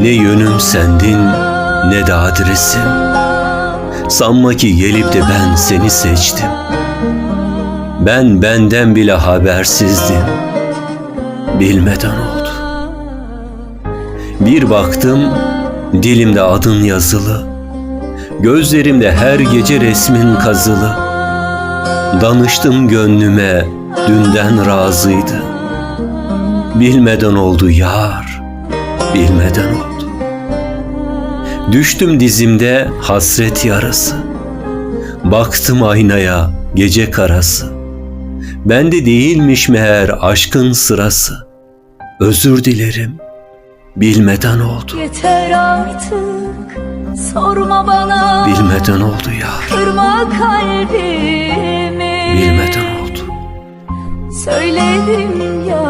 Ne yönüm sendin ne de adresim. Sanma ki gelip de ben seni seçtim. Ben benden bile habersizdim. Bilmeden oldu. Bir baktım dilimde adın yazılı. Gözlerimde her gece resmin kazılı. Danıştım gönlüme dünden razıydı Bilmeden oldu yar Bilmeden oldu. Düştüm dizimde hasret yarası. Baktım aynaya gece karası. Bende değilmiş meğer aşkın sırası. Özür dilerim Bilmeden oldu. Yeter artık sorma bana. Bilmeden oldu yar. Kırma kalbimi. Bilmeden oldu. Söyledim ya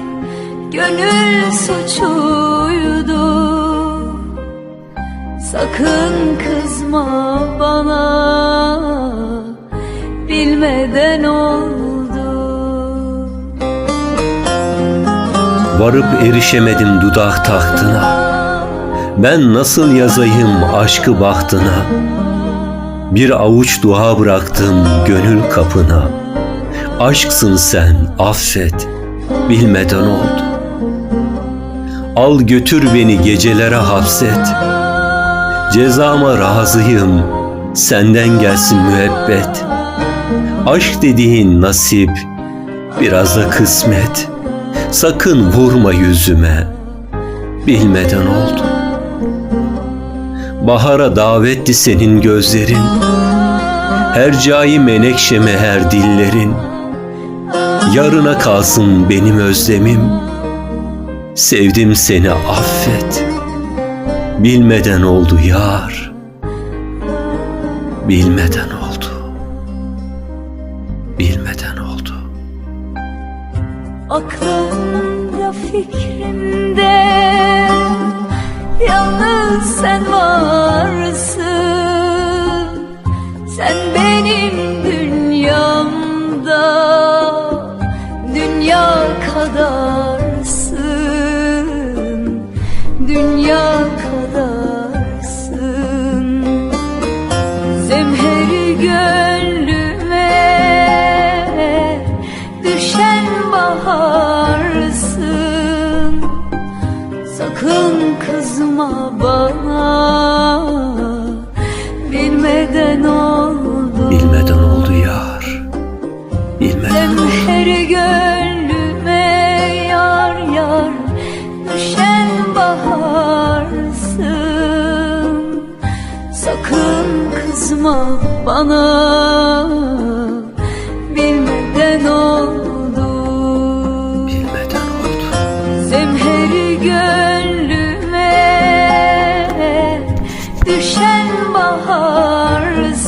Gönül suçuydu. Sakın kızma bana. Bilmeden oldu. Varıp erişemedim dudak tahtına. Ben nasıl yazayım aşkı bahtına? Bir avuç dua bıraktım gönül kapına. Aşksın sen affet bilmeden oldu Al götür beni gecelere hapset. Cezama razıyım. Senden gelsin müebbet. Aşk dediğin nasip biraz da kısmet. Sakın vurma yüzüme. Bilmeden oldu. Bahara davetti senin gözlerin. Hercai menekşe meher dillerin. Yarına kalsın benim özlemim Sevdim seni affet. Bilmeden oldu yar. Bilmeden oldu. Bilmeden oldu. Aklımda fikrimde Yalnız sen varsın. Sen benim dünyamda Dünya kadarsın Dünya kadarsın. Zemheri gönlüme düşen baharsın. Sakın kızma bana bilmeden oldu Sakın kızma bana. Bilmeden oldu. Bilmeden oldu. Zemheri gönlüme düşen baharsın.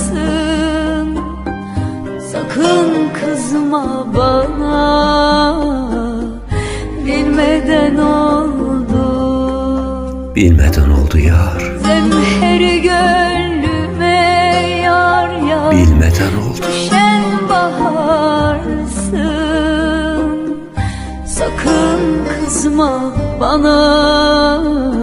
Sakın kızma bana. Bilmeden oldu. Bilmeden oldu yar. Zemheri kızma bana